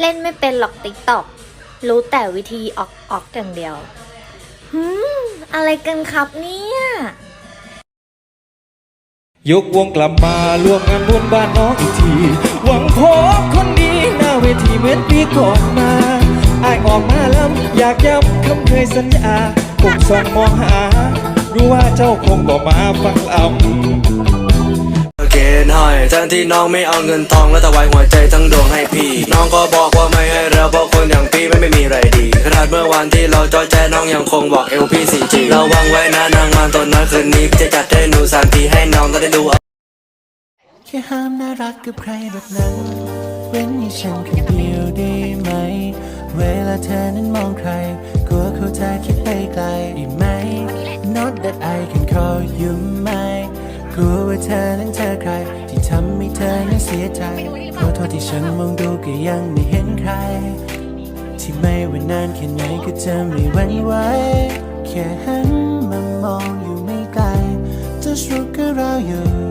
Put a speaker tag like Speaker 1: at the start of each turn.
Speaker 1: เล่นไม่เป็นหรอกติ๊กต็อกรู้แต่วิธีออกออกอย่างเดียวหืมอะไรกันครับเนี่ย
Speaker 2: ยกวงกลับมาร่วมงานบุญบ้านน้องอีกที หวังพบคนดีหน้าเวทีเหมือนปีก่อนมาอายออกมาล้วอยากย้ำคำเคยสัญญาคงส่องมองหา รู้ว่าเจ้าคงบอกมาฟังลำ
Speaker 3: เกณฑ์ให้แทนที่น้องไม่เอาเงินทองแล้วถวายหัวใจทั้งดวงให้พี่ น้องก็บอกว่าไม่ให้เราเพราะคนอย่างพี่ไม่ไม่มีไรดีขนาดเมื่อวันที่เราจอแจน้องยังคงบอกเอลพี่สี่จีระวังไว้นะนางมารตอนนั้นคืนนี้จะจัดให้หนูสามทีให้น้องก็ได้ดู
Speaker 4: แค่ห้ามน่ารักกับใครแบบนั้น เว้นให้ฉันคนเดียวได้ไหม เวลาเธอนั้นมองใครกลัวเขาจะคิดไปไกลได้ไหม Not that I can call you กลัวว่าเธอนั้นเธอใคร ที่ทำให้เธอนั้นเสียใจขอโทษที่ฉันมองดูก็ยังไม่เห็นใคร ที่ไม่ว่านานแค่ไหนก็จะไม่หวั่นไหวแค่หันมามองอยู่ไม่ไกล just look around you